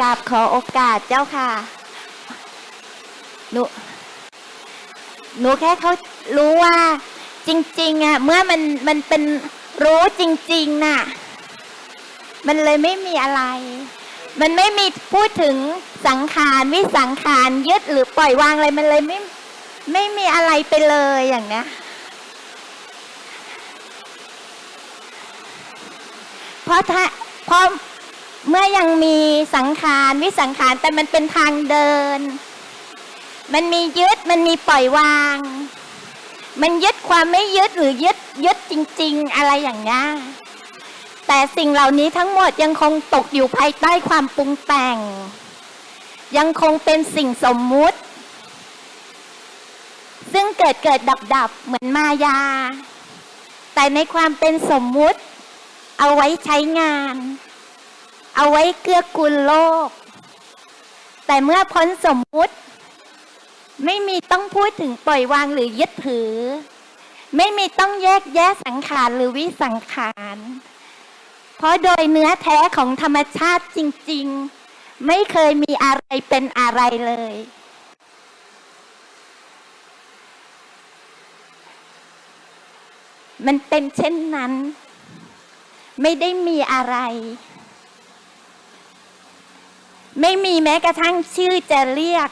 กราบขอโอกาสเจ้าค่ะ หนู หนูแค่เขารู้ว่า จริง ๆอะเมื่อมันมันเป็นรู้จริง ๆ น่ะ มันเลยไม่มีอะไร มันไม่มีพูดถึงสังขารวิสังขารยึดหรือปล่อยวางอะไรมันเลยไม่ไม่มีอะไรไปเลยอย่างเนี้ยเพราะถ้าเพราะ เมื่อยังมีสังขารวิสังขารแต่มันเป็นทางเดิน มันมียึดมันมีปล่อยวาง มันยึดความไม่ยึดหรือยึดยึดจริง ๆ อะไรอย่างนี้แต่สิ่งเหล่านี้ทั้งหมดยังคงตกอยู่ภายใต้ความปรุงแต่ง ยังคงเป็นสิ่งสมมุติ ซึ่งเกิดเกิดดับดับเหมือนมายา แต่ในความเป็นสมมุติ เอาไว้ใช้งาน เอาไว้เกื้อกูลโลก แต่เมื่อพ้นสมมุติ ไม่มีต้องพูดถึงปล่อยวางหรือยึดถือ ไม่มีต้องแยกแยะสังขารหรือวิสังขาร เพราะโดยเนื้อแท้ของธรรมชาติจริง ๆ ไม่เคยมีอะไรเป็นอะไรเลย มันเป็นเช่นนั้น ไม่ได้มีอะไร ไม่มีแม้กระทั่งชื่อจะเรียก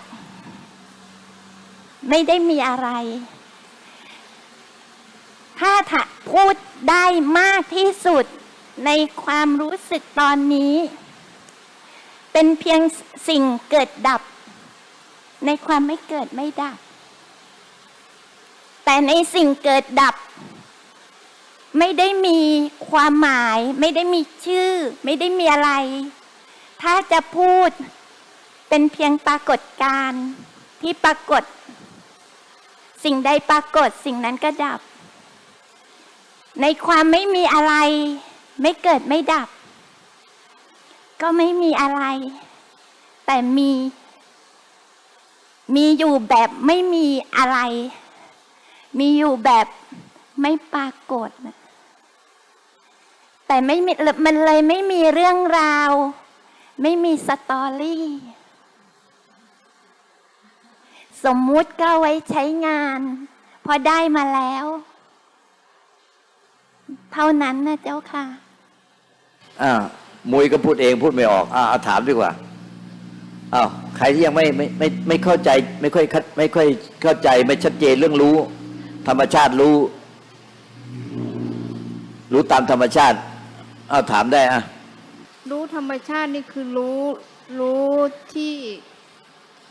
ไม่ได้มีอะไร ถ้าถพูดได้มากที่สุดในความรู้สึกตอนนี้ เป็นเพียงสิ่งเกิดดับ ในความไม่เกิดไม่ดับ แต่ในสิ่งเกิดดับ ไม่ได้มีความหมาย ไม่ได้มีชื่อ ไม่ได้มีอะไร ถ้าจะพูดเป็นเพียงปรากฏการณ์ที่ปรากฏ สิ่งใดปรากฏสิ่งนั้นก็ดับ ในความไม่มีอะไร ไม่เกิดไม่ดับ ก็ไม่มีอะไร แต่มี มีอยู่แบบไม่มีอะไร มีอยู่แบบไม่ปรากฏ แต่ไม่มันเลยไม่มีเรื่องราว ไม่มีสตอรี่ สมมุติก็ไว้ใช้งาน พอได้มาแล้ว เท่านั้นนะเจ้าค่ะ อ่ามุยก็พูดเองพูดไม่ออก อ่าเอาถามดีกว่าอ้าวใครที่ยังไม่ไม่ไม่ไม่เข้าใจ ไม่ค่อยคัดไม่ค่อยเข้าใจไม่ชัดเจนเรื่องรู้ ธรรมชาติรู้ รู้ตามธรรมชาติ เอาถามได้อะ รู้ธรรมชาตินี่คือรู้รู้ที่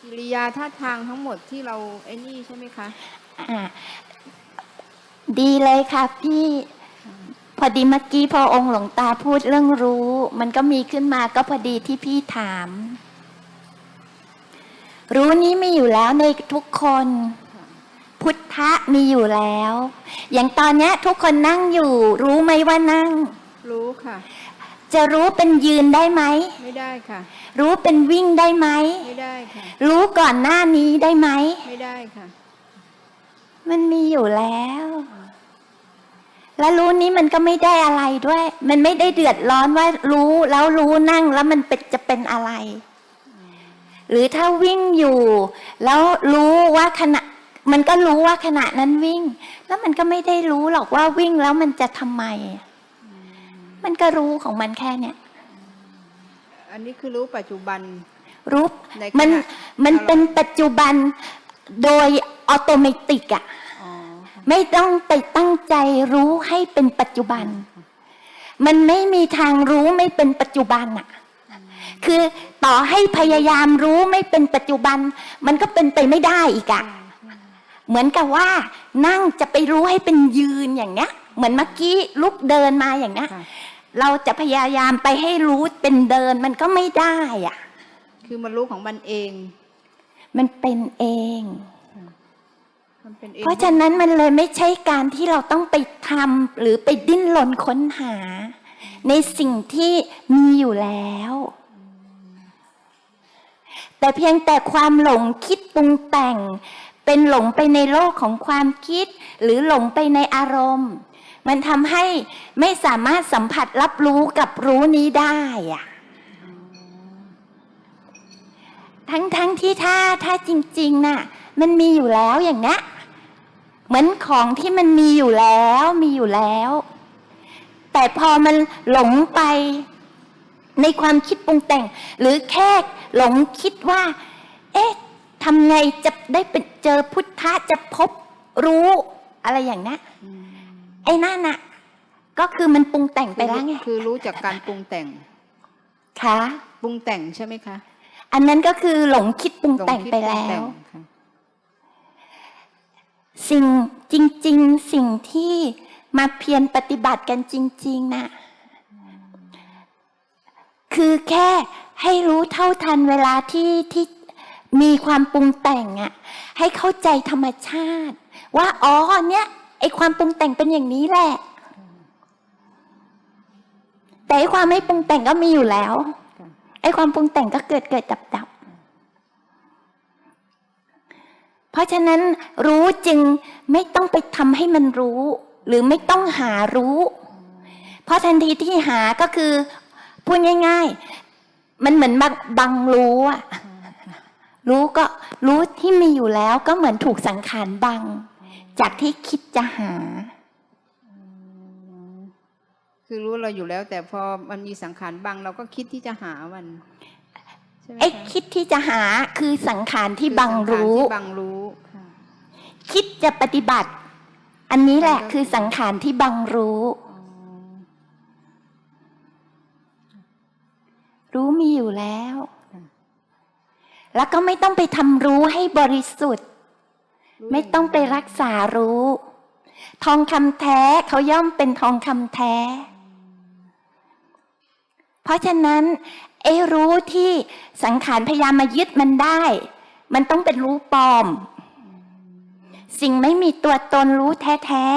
กิริยาท่าทางทั้งหมดที่เราไอ้นี่ใช่ไหมคะอ่าดีเลยค่ะพี่พอดีเมื่อกี้พอองค์หลวงตาพูดเรื่องรู้ มันก็มีขึ้นมาก็พอดีที่พี่ถาม รู้นี้มีอยู่แล้วในทุกคน พุทธะมีอยู่แล้ว อย่างตอนเนี้ยทุกคนนั่งอยู่ รู้ไหมว่านั่ง รู้ค่ะ จะรู้เป็นยืนได้ไหม ไม่ได้ค่ะ รู้เป็นวิ่งได้ไหม ไม่ได้ค่ะ รู้ก่อนหน้านี้ได้ไหม ไม่ได้ค่ะ มันมีอยู่แล้ว แล้วรู้นี้มันก็ไม่ได้อะไรด้วย มันไม่ได้เดือดร้อนว่ารู้แล้วรู้นั่งแล้วมันเป็นจะเป็นอะไร หรือถ้าวิ่งอยู่ แล้วรู้ว่าขณะ มันก็รู้ว่าขณะนั้นวิ่ง แล้วมันก็ไม่ได้รู้หรอกว่าวิ่งแล้วมันจะทำไม มันก็รู้ของมันแค่เนี้ยอันนี้คือรู้ปัจจุบันรู้ในขณะมันมันอารมณ์เป็นปัจจุบันโดยออโตเมติกอะอ๋อค่ะไม่ต้องไปตั้งใจรู้ให้เป็นปัจจุบัน มันไม่มีทางรู้ไม่เป็นปัจจุบันอะคือต่อให้พยายามรู้ไม่เป็นปัจจุบัน มันก็เป็นไปไม่ได้อีกอะเหมือนกับว่า นั่งจะไปรู้ให้เป็นยืนอย่างเงี้ย เหมือนเมื่อกี้ลุกเดินมาอย่างเงี้ยค่ะ เราจะพยายามไปให้รู้เป็นเดินมันก็ไม่ได้อะคือมันรู้ของมันเองมันเป็นเอง มันเป็นเองเพราะฉะนั้นมันเลยไม่ใช่การที่เราต้องไปทำหรือไปดิ้นรนค้นหา ในสิ่งที่มีอยู่แล้ว แต่เพียงแต่ความหลงคิดปรุงแต่ง เป็นหลงไปในโลกของความคิด หรือหลงไปในอารมณ์ มันทำให้ไม่สามารถสัมผัสรับรู้กับรู้นี้ได้อะทั้งทั้งที่ถ้าถ้าจริงๆน่ะ มันมีอยู่แล้วอย่างนี้เหมือนของที่มันมีอยู่แล้วมีอยู่แล้ว แต่พอมันหลงไปในความคิดปรุงแต่ง หรือแค่หลงคิดว่า เอ๊ะทำไงจะได้เป็นเจอพุทธะจะพบรู้อะไรอย่างนี้น ไอ้นั่นน่ะ ก็คือมันปรุงแต่งไปแล้วไงคือรู้จากการปรุงแต่งคะปรุงแต่งใช่ไหมคะ อันนั้นก็คือหลงคิดปรุงแต่งไปแล้ลงคิดปรุงวต่งค่ะสิ่งจริง ๆ สิ่งที่มาเพียรปฏิบัติกันจริง ๆน่ะคือแค่ให้รู้เท่าทันเวลาที่ที่มีความปรุงแต่งอะให้เข้าใจธรรมชาติ ว่าอ๋อเนี่ย ไอความปรุงแต่งเป็นอย่างนี้แหละ แต่ไอความไม่ปรุงแต่งก็มีอยู่แล้ว ไอความปรุงแต่งก็เกิดเกิดดับดับ เพราะฉะนั้นรู้จึงไม่ต้องไปทำให้มันรู้ หรือไม่ต้องหารู้ เพราะทันทีที่หาก็คือ พูดง่าย ๆ มันเหมือนบับังรู้อะรู้ก็รู้ที่มีอยู่แล้วก็เหมือนถูกสังขารบัง จากที่คิดจะหา คือรู้เราอยู่แล้ว แต่พอมันมีสังขารบังเราก็คิดที่จะหามันใช่ไหมไอ้คะคิดที่จะหาคือสังขารที่คือบังสัขารรู้ที่บังรู้ค่ะคิดจะปฏิบัติ อันนี้แหละมันก็คือสังขารที่บังรู้อ๋อรู้มีอยู่แล้ว แล้วก็ไม่ต้องไปทำรู้ให้บริสุทธิ์ ไม่ต้องไปรักษารู้ ทองคำแท้เขาย่อมเป็นทองคำแท้ เพราะฉะนั้นไอ้รู้ที่สังขารพยายามมายึดมันได้ มันต้องเป็นรู้ปลอม สิ่งไม่มีตัวตนรู้แท้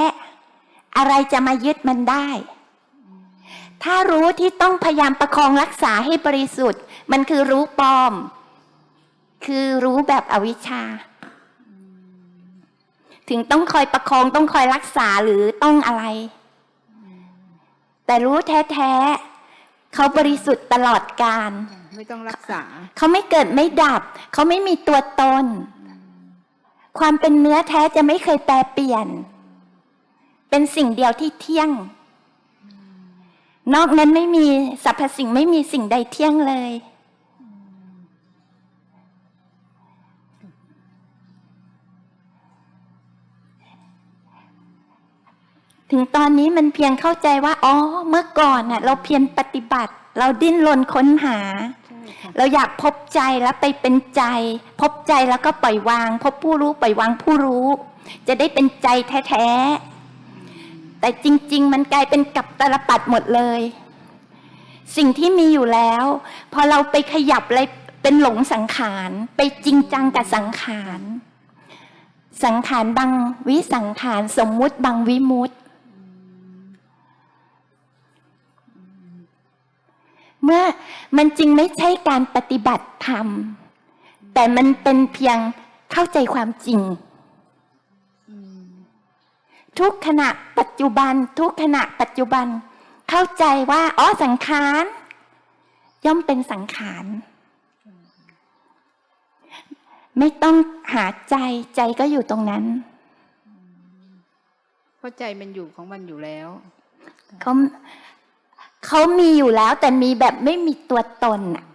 ๆ อะไรจะมายึดมันได้ ถ้ารู้ที่ต้องพยายามประคองรักษาให้บริสุทธิ์ มันคือรู้ปลอม คือรู้แบบอวิชชา ถึงต้องคอยประคองต้องคอยรักษาหรือต้องอะไร แต่รู้แท้ๆเขาบริสุทธิ์ตลอดการ ไม่ต้องรักษา เขาไม่เกิดไม่ดับ เขาไม่มีตัวตน ความเป็นเนื้อแท้จะไม่เคยแปรเปลี่ยน เป็นสิ่งเดียวที่เที่ยง นอกนั้นไม่มีสรรพสิ่งไม่มีสิ่งใดเที่ยงเลย ถึงตอนนี้มันเพียงเข้าใจว่าอ๋อเมื่อก่อนน่ะเราเพียรปฏิบัติ เราดิ้นรนค้นหาใช่ค่ะเราอยากพบใจแล้วไปเป็นใจ พบใจแล้วก็ปล่อยวาง พบผู้รู้ปล่อยวางผู้รู้ จะได้เป็นใจแท้ๆแต่จริง ๆ มันกลายเป็นกับตลปัดหมดเลย สิ่งที่มีอยู่แล้ว พอเราไปขยับอะไรเป็นหลงสังขารไปจริงจังกับสังขารสังขารบางวิสังขารสมมุติบางวิมุตติ เมื่อมันจริงไม่ใช่การปฏิบัติธรรม แต่มันเป็นเพียงเข้าใจความจริง ทุกขณะปัจจุบัน ทุกขณะปัจจุบัน เข้าใจว่าอ๋อสังขาร ย่อมเป็นสังขารไม่ต้องหาใจใจก็อยู่ตรงนั้นเพราะใจมันอยู่ของมันอยู่แล้วเขา เขามีอยู่แล้ว แต่มีแบบไม่มีตัวตนน่ะ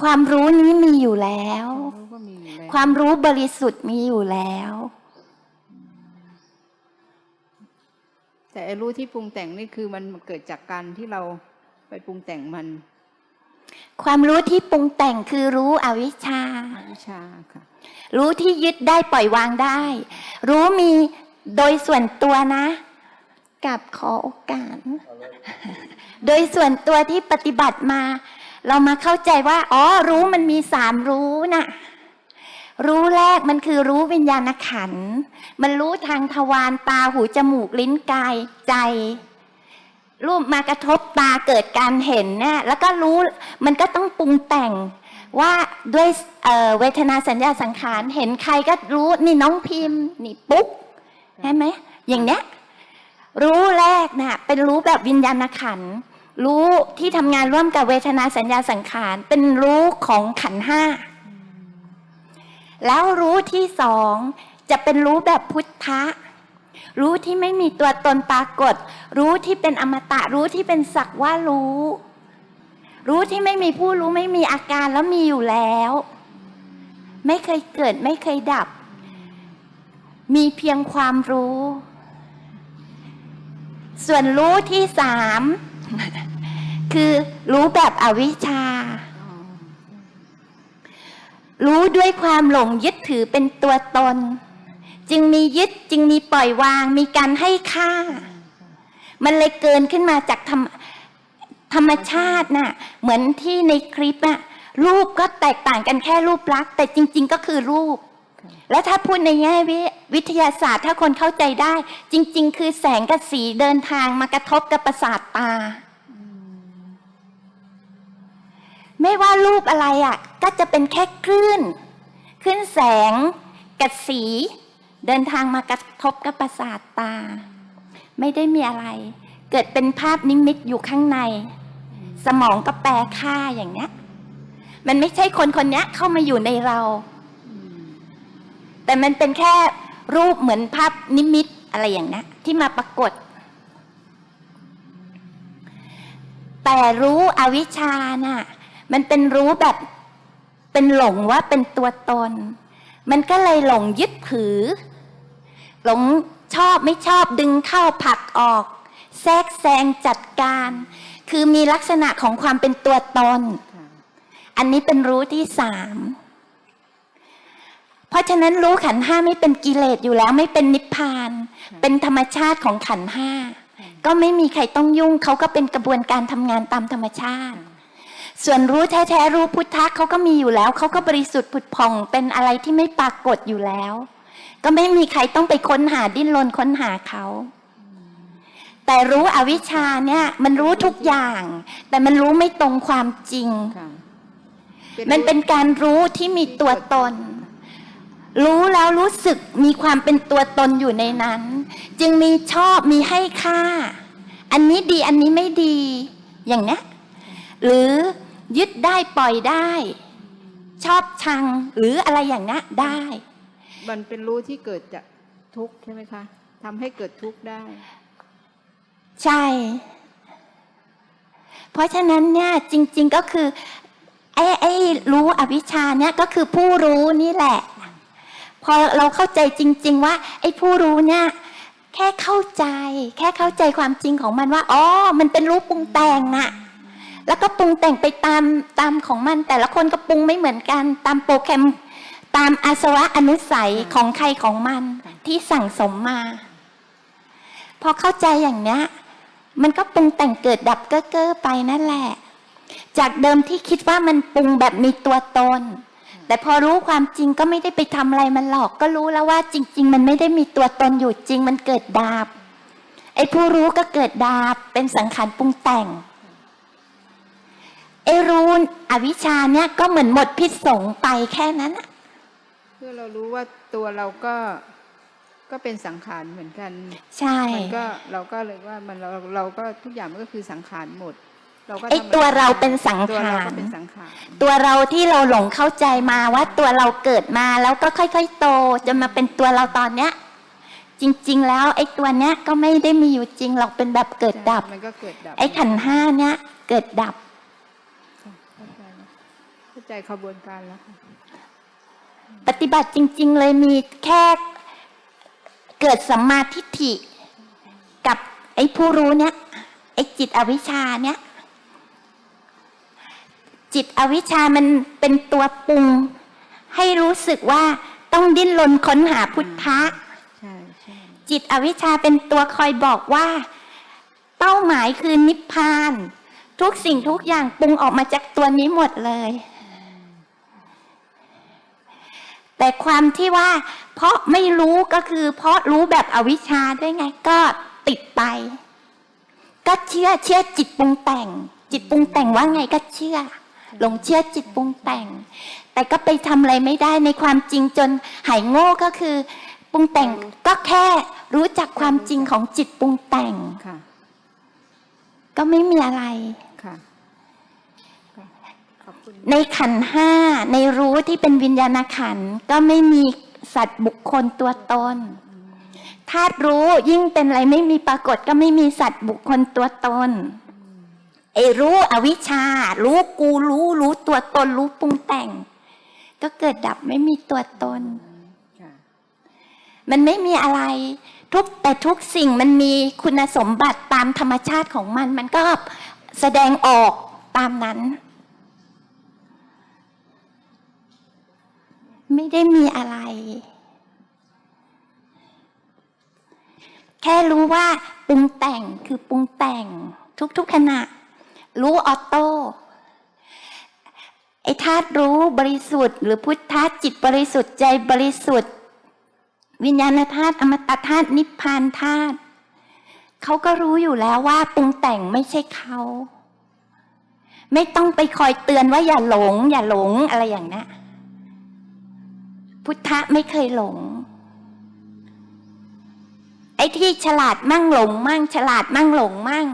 ความรู้นี้มีอยู่แล้วรู้ก็มีอยู่แล้ว ความรู้บริสุทธิ์มีอยู่แล้ว แต่ไอ้รู้ที่ปรุงแต่งนี่คือมันเกิดจากการที่เราไปปรุงแต่งมัน ความรู้ที่ปรุงแต่งคือรู้อวิชชาอวิชชาค่ะ รู้ที่ยึดได้ปล่อยวางได้ รู้มีโดยส่วนตัวนะ กับขอโอกาส โดยส่วนตัวที่ปฏิบัติมา เรามาเข้าใจว่า อ๋อ รู้มันมีสามรู้น่ะ รู้แรกมันคือรู้วิญญาณขัน มันรู้ทางทวารตาหูจมูกลิ้นกายใจรูปมากระทบตาเกิดการเห็นเนี่ยแล้วก็รู้มันก็ต้องปรุงแต่งว่าด้วยเเวทนาสัญญาสังขาร เห็นใครก็รู้นี่น้องพิมพ์นี่ปุ๊กใช่ไหมอย่างเนี้ย รู้แรกน่ะเป็นรู้แบบวิญญาณขันธ์รู้ที่ทำงานร่วมกับเวทนาสัญญาสังขาร เป็นรู้ของขันธ์ห้า แล้วรู้ที่สองจะเป็นรู้แบบพุทธะ รู้ที่ไม่มีตัวตนปรากฏ รู้ที่เป็นอมตะ รู้ที่เป็นสักว่ารู้ รู้ที่ไม่มีผู้รู้ไม่มีอาการแล้วมีอยู่แล้ว ไม่เคยเกิดไม่เคยดับ มีเพียงความรู้ ส่วนรู้ที่สามคือรู้แบบอวิชชา รู้ด้วยความหลงยึดถือเป็นตัวตน จึงมียึดจึงมีปล่อยวาง มีการให้ค่า มันเลยเกินขึ้นมาจากธรรมธรรมชาติน่ะ เหมือนที่ในคลิปอะรูปก็แตกต่างกันแค่รูปลักษณ์แต่จริง ๆ ก็คือรูป แล้วถ้าพูดในแง่วิวิทยาศาสตร์ ถ้าคนเข้าใจได้ จริง ๆ คือแสงกับสีเดินทางมากระทบกับประสาทตา ไม่ว่ารูปอะไรอะ ก็จะเป็นแค่คลื่นคลื่นแสงกับสี เดินทางมากระทบกับประสาทตา ไม่ได้มีอะไร เกิดเป็นภาพนิมิตอยู่ข้างใน สมองก็แปลค่าอย่างเนี้ยมันไม่ใช่คนคนนี้เข้ามาอยู่ในเรา แต่มันเป็นแค่รูปเหมือนภาพนิมิตอะไรอย่างนี้ที่มาปรากฏ แต่รู้อวิชชาน่ะมันเป็นรู้แบบเป็นหลงว่าเป็นตัวตน มันก็เลยหลงยึดถือ หลงชอบไม่ชอบดึงเข้าผลักออก แทรกแซงจัดการ คือมีลักษณะของความเป็นตัวตน อันนี้เป็นรู้ที่สาม เพราะฉะนั้นรู้ขันธ์ห้าไม่เป็นกิเลสอยู่แล้วไม่เป็นนิพพาน เป็นธรรมชาติของขันธ์ห้าก็ไม่มีใครต้องยุ่งเขาก็เป็นกระบวนการทำงานตามธรรมชาติ ส่วนรู้แท้ๆรู้พุทธะเขาก็มีอยู่แล้วเขาก็บริสุทธิ์ผุดผ่องเป็นอะไรที่ไม่ปรากฏอยู่แล้ว ก็ไม่มีใครต้องไปค้นหาดิ้นรนค้นหาเขาแต่รู้อวิชชาเนี่ยมันรู้ทุกอย่าง แต่มันรู้ไม่ตรงความจริงค่ะมันเป็นการรู้ที่มีตัวตน รู้แล้วรู้สึกมีความเป็นตัวตนอยู่ในนั้น จึงมีชอบมีให้ค่า อันนี้ดีอันนี้ไม่ดี อย่างเนี้ยหรือยึดได้ปล่อยได้ ชอบชังหรืออะไรอย่างเนี้ยได้ มันเป็นรู้ที่เกิดจากทุกข์ใช่ไหมคะทำให้เกิดทุกข์ได้ ใช่ เพราะฉะนั้นเนี่ยจริง ๆก็คือไอ้ไอ้รู้อวิชชาเนี่ยก็คือผู้รู้นี่แหละ พอเราเข้าใจจริง ๆ ว่าไอ้ผู้รู้เนี่ยแค่เข้าใจ แค่เข้าใจความจริงของมันว่าอ๋อมันเป็นรู้ปรุงแต่งอะแล้วก็ปรุงแต่งไปตามตามของมัน แต่ละคนก็ปรุงไม่เหมือนกัน ตามโปรแกรมตามอาสวะอนุสัยของใครของมันที่สั่งสมมา พอเข้าใจอย่างเนี้ยมันก็ปรุงแต่งเกิดดับเก้อเก้อไปนั่นแหละ จากเดิมที่คิดว่ามันปรุงแบบมีตัวตน แต่พอรู้ความจริงก็ไม่ได้ไปทำอะไรมันหรอกก็รู้แล้วว่าจริง ๆ มันไม่ได้มีตัวตนอยู่จริงมันเกิดดับไอ้ผู้รู้ก็เกิดดับเป็นสังขารปรุงแต่งไอ้รู้อวิชชาเนี่ยก็เหมือนหมดพิษสงไปแค่นั้นอะเพื่อเรารู้ว่าตัวเราก็ก็เป็นสังขารเหมือนกัน ใช่ มันก็เราก็เลยว่ามันเราเราก็ทุกอย่างมันก็คือสังขารหมดเราก็ ไอ้ทำะรตัวเราเป็นสังตัวเราขารก็เป็นสังขารตัวเราที่เราหลงเข้าใจมาว่าตัวเราเกิดมาแล้วก็ค่อย ๆ โตจนมาเป็นตัวเราตอนเนี้ย จริง ๆ แล้วไอ้ตัวเนี้ยก็ไม่ได้มีอยู่จริงหรอกเป็นแบบเกิดดับมันก็เกิดดับไอ้ขันธ์ห้าเนี้ยเกิดดับเข้าใจแล้วเข้าใจขบวนการแล้วค่ะปฏิบัติจริง ๆ เลยมีแค่เกิดสัมมาทิฏฐิกับไอ้ผู้รู้เนี้ยไอ้จิตอวิชชาเนี้ย จิตอวิชชามันเป็นตัวปรุง ให้รู้สึกว่าต้องดิ้นรนค้นหาพุทธะใช่ใช่จิตอวิชชาเป็นตัวคอยบอกว่า เป้าหมายคือนิพพาน ทุกสิ่งทุกอย่างปรุงออกมาจากตัวนี้หมดเลย แต่ความที่ว่า เพราะไม่รู้ก็คือ เพราะรู้แบบอวิชชาด้วยไงก็ติดไป ก็เชื่อเชื่อจิตปรุงแต่ง จิตปรุงแต่งว่าไงก็เชื่อ หลงเชื่อจิตปรุงแต่ง แต่ก็ไปทำอะไรไม่ได้ในความจริงจนหายโง่ก็คือปรุงแต่งก็แค่รู้จักความจริงของจิตปรุงแต่งค่ะ ก็ไม่มีอะไรค่ะค่ะขอบคุณในขันธ์ห้าในรู้ที่เป็นวิญญาณขันธ์ก็ไม่มีสัตว์บุคคลตัวตนธาตุรู้ยิ่งเป็นอะไรไม่มีปรากฏก็ไม่มีสัตว์บุคคลตัวตน ไอ้รู้อวิชชา รู้กูรู้รู้ตัวตนรู้ปรุงแต่ง ก็เกิดดับไม่มีตัวตนค่ะมันไม่มีอะไร ทุกแต่ทุกสิ่งมันมีคุณสมบัติตามธรรมชาติของมัน มันก็แสดงออกตามนั้น ไม่ได้มีอะไร แค่รู้ว่าปรุงแต่งคือปรุงแต่งทุกๆขณะ รู้ออโต้ไอ้ธาตุรู้บริสุทธิ์ หรือพุทธะจิตบริสุทธิ์ใจบริสุทธิ์ วิญญาณธาตุอมตะธาตุนิพพานธาตุเขาก็รู้อยู่แล้วว่าปรุงแต่งไม่ใช่เขาไม่ต้องไปคอยเตือนว่าอย่าหลง อย่าหลงอะไรอย่างนี้นพุทธะไม่เคยหลง ไอ้ที่ฉลาดมั่งหลงมั่ง ฉลาดมั่งหลงมั่ง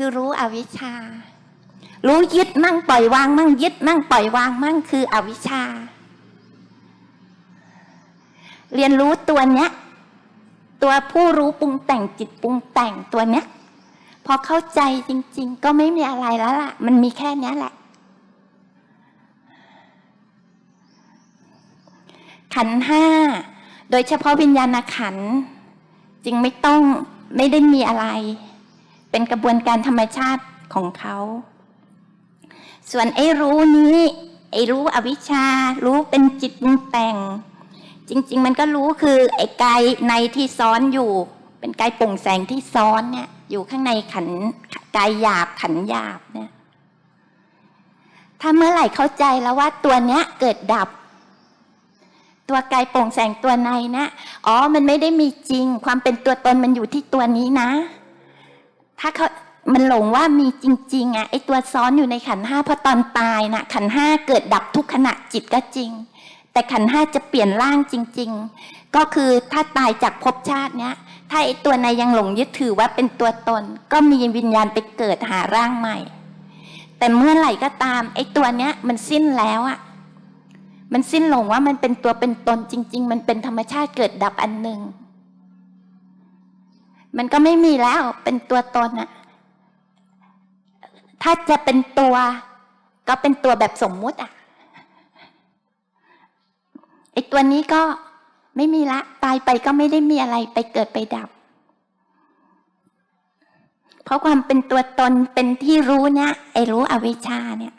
คือรู้อวิชชา รู้ยึดมั่งปล่อยวางมั่งยึดมั่งปล่อยวางมั่งคืออวิชชา เรียนรู้ตัวเนี้ย ตัวผู้รู้ปรุงแต่งจิตปรุงแต่งตัวเนี้ยพอเข้าใจจริง ๆ ก็ไม่มีอะไรแล้วล่ะ มันมีแค่เนี้ยแหละ ขันห้า โดยเฉพาะวิญญาณขันจึงไม่ต้องไม่ได้มีอะไร เป็นกระบวนการธรรมชาติของเขา ส่วนไอ้รู้นี้ ไอ้รู้อวิชชา รู้เป็นจิตปรุงแต่ง จริง ๆ มันก็รู้คือไอ้กายในที่ซ้อนอยู่ เป็นกายป่งแสงที่ซ้อนเนี่ย อยู่ข้างในขันกายหยาบขันหยาบเนี่ย ถ้าเมื่อไหร่เข้าใจแล้วว่าตัวเนี้ยเกิดดับตัวกายโปร่งแสงตัวในนะ อ๋อ มันไม่ได้มีจริง ความเป็นตัวตนมันอยู่ที่ตัวนี้นะ ถ้าเขามันหลงว่ามีจริงๆอะไอตัวซ้อนอยู่ในขันห้าพอตอนตายนะขันห้าเกิดดับทุกขณะจิตก็จริง แต่ขันห้าจะเปลี่ยนร่างจริง ๆ ก็คือถ้าตายจากภพชาติเนี้ย ถ้าไอตัวในยังหลงยึดถือว่าเป็นตัวตน ก็มีวิญญาณไปเกิดหาร่างใหม่ แต่เมื่อไหร่ก็ตามไอตัวเนี้ยมันสิ้นแล้วอะมันสิ้นหลงว่ามันเป็นตัวเป็นตนจริง ๆ มันเป็นธรรมชาติเกิดดับอันหนึ่ง มันก็ไม่มีแล้วเป็นตัวตนอะถ้าจะเป็นตัว ก็เป็นตัวแบบสมมุติอะไอตัวนี้ก็ไม่มีละ ตายไปก็ไม่ได้มีอะไรไปเกิดไปดับ เพราะความเป็นตัวตนเป็นที่รู้เนี่ยไอรู้อวิชชาเนี่ย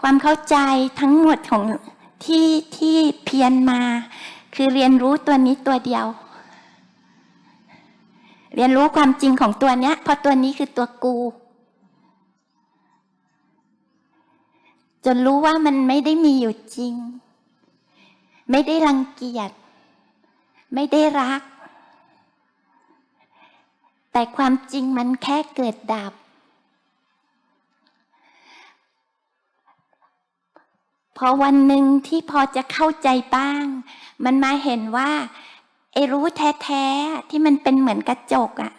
ความเข้าใจทั้งหมดของที่ที่เพียรมา คือเรียนรู้ตัวนี้ตัวเดียว เรียนรู้ความจริงของตัวเนี้ยเพราะตัวนี้คือตัวกู จนรู้ว่ามันไม่ได้มีอยู่จริง ไม่ได้รังเกียจ ไม่ได้รัก แต่ความจริงมันแค่เกิดดับ พอวันหนึ่งที่พอจะเข้าใจบ้าง มันมาเห็นว่าไอ้รู้แท้ๆที่มันเป็นเหมือนกระจกอะ่ะ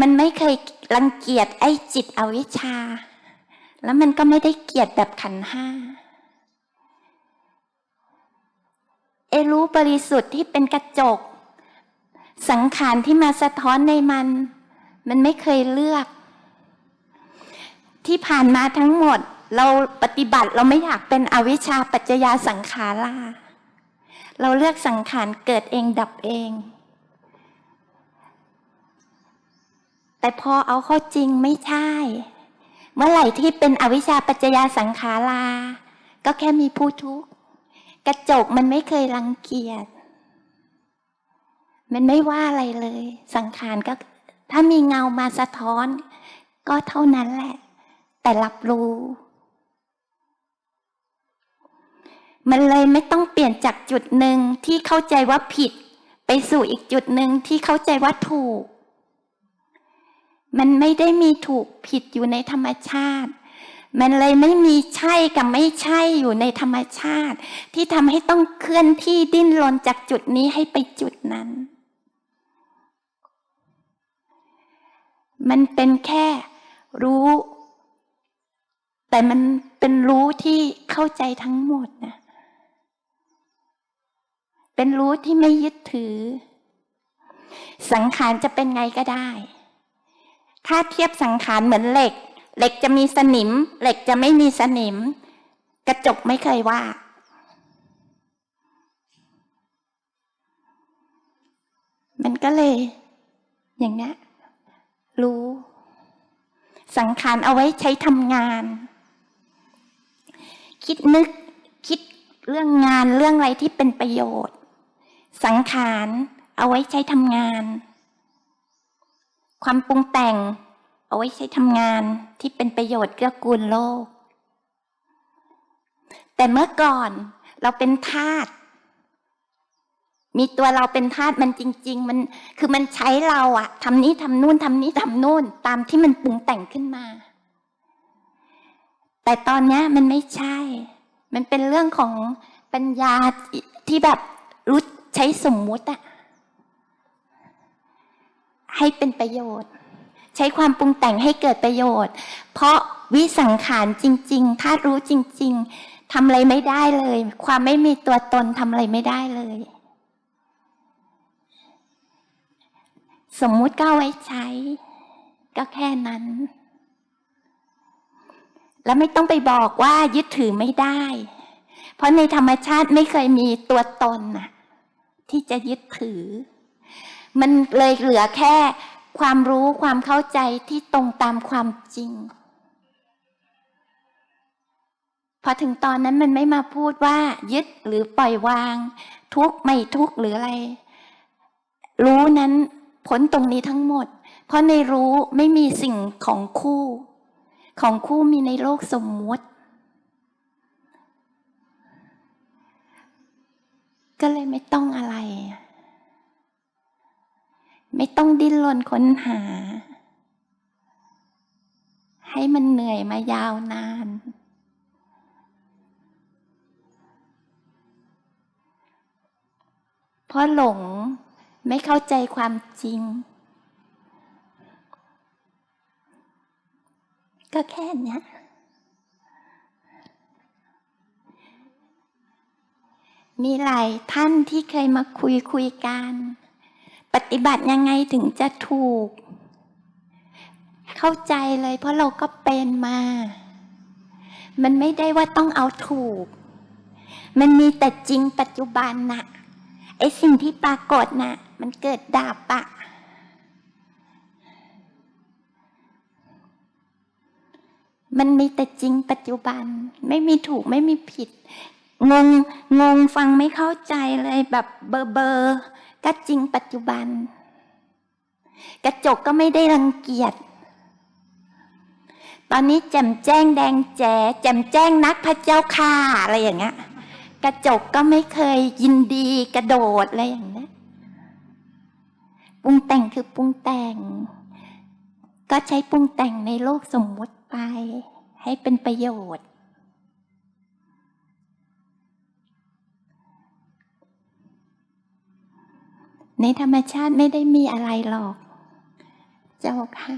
มันไม่เคยรังเกียจไอ้จิตอวิชชา แล้วมันก็ไม่ได้เกลียดแบบขันห้าไอ้รู้บริสุทธิ์ที่เป็นกระจก สังขารที่มาสะท้อนในมัน มันไม่เคยเลือก ที่ผ่านมาทั้งหมด เราปฏิบัติเราไม่อยากเป็นอวิชชาปัจจยาสังขาราเราเลือกสังขารเกิดเองดับเอง แต่พอเอาเข้าจริงไม่ใช่ เมื่อไหร่ที่เป็นอวิชชาปัจจยาสังขาราก็แค่มีผู้ทุกข์กระจกมันไม่เคยรังเกียจมันไม่ว่าอะไรเลย สังขารก็ ถ้ามีเงามาสะท้อน ก็เท่านั้นแหละ แต่รับรู้ มันเลยไม่ต้องเปลี่ยนจากจุดหนึ่งที่เข้าใจว่าผิด ไปสู่อีกจุดหนึ่งที่เข้าใจว่าถูก มันไม่ได้มีถูกผิดอยู่ในธรรมชาติ มันเลยไม่มีใช่กับไม่ใช่อยู่ในธรรมชาติ ที่ทำให้ต้องเคลื่อนที่ดิ้นรนจากจุดนี้ให้ไปจุดนั้น มันเป็นแค่รู้แต่มันเป็นรู้ที่เข้าใจทั้งหมดนะ เป็นรู้ที่ไม่ยึดถือ สังขารจะเป็นไงก็ได้ ถ้าเทียบสังขารเหมือนเหล็ก เหล็กจะมีสนิม เหล็กจะไม่มีสนิม กระจกไม่เคยว่า มันก็เลย อย่างนี้รู้ สังขารเอาไว้ใช้ทำงาน คิดนึกคิดเรื่องงานเรื่องอะไรที่เป็นประโยชน์ สังขารเอาไว้ใช้ทำงาน ความปรุงแต่ง เอาไว้ใช้ทำงานที่เป็นประโยชน์เกื้อกูลโลก แต่เมื่อก่อนเราเป็นทาสมีตัวเราเป็นทาสมันจริง ๆ มันคือมันใช้เราอะทำนี้ทำนู่นทำนี้ทำนู่น ตามที่มันปรุงแต่งขึ้นมา แต่ตอนนี้มันไม่ใช่ มันเป็นเรื่องของปัญญาที่แบบรู้ ใช้สมมุติอะให้เป็นประโยชน์ ใช้ความปรุงแต่งให้เกิดประโยชน์ เพราะวิสังขารจริง ๆ ถ้ารู้จริง ๆทำอะไรไม่ได้เลย ความไม่มีตัวตนทำอะไรไม่ได้เลย สมมุติก็ไว้ใช้ ก็แค่นั้น แล้วไม่ต้องไปบอกว่ายึดถือไม่ได้ เพราะในธรรมชาติไม่เคยมีตัวตนน่ะ ที่จะยึดถือ มันเลยเหลือแค่ความรู้ความเข้าใจที่ตรงตามความจริง พอถึงตอนนั้นมันไม่มาพูดว่า ยึดหรือปล่อยวาง ทุกไม่ทุกหรืออะไร รู้นั้นพ้นตรงนี้ทั้งหมด เพราะในรู้ไม่มีสิ่งของคู่ ของคู่มีในโลกสมมุติ ก็เลยไม่ต้องอะไร ไม่ต้องดิ้นรนค้นหา ให้มันเหนื่อยมายาวนาน เพราะหลงไม่เข้าใจความจริง ก็แค่เนี้ มีหลายท่านที่เคยมาคุยคุยกัน ปฏิบัติยังไงถึงจะถูก เข้าใจเลยเพราะเราก็เป็นมา มันไม่ได้ว่าต้องเอาถูก มันมีแต่จริงปัจจุบันน่ะไอสิ่งที่ปรากฏน่ะ มันเกิดดับอะมันมีแต่จริงปัจจุบันไม่มีถูกไม่มีผิด งงงงฟังไม่เข้าใจเลยแบบเบอร์เบอร์ก็จริงปัจจุบัน กระจกก็ไม่ได้รังเกียจตอนนี้แจ่มแจ้งแดงแจ๋แจ่มแจ้งนักพระเจ้าค่าอะไรอย่างเงี้ยกระจกก็ไม่เคยยินดีกระโดดอะไรอย่างเงี้ยปรุงแต่งคือปรุงแต่ง ก็ใช้ปรุงแต่งในโลกสมมุติไป ให้เป็นประโยชน์ ในธรรมชาติไม่ได้มีอะไรหรอก เจ้าค่ะ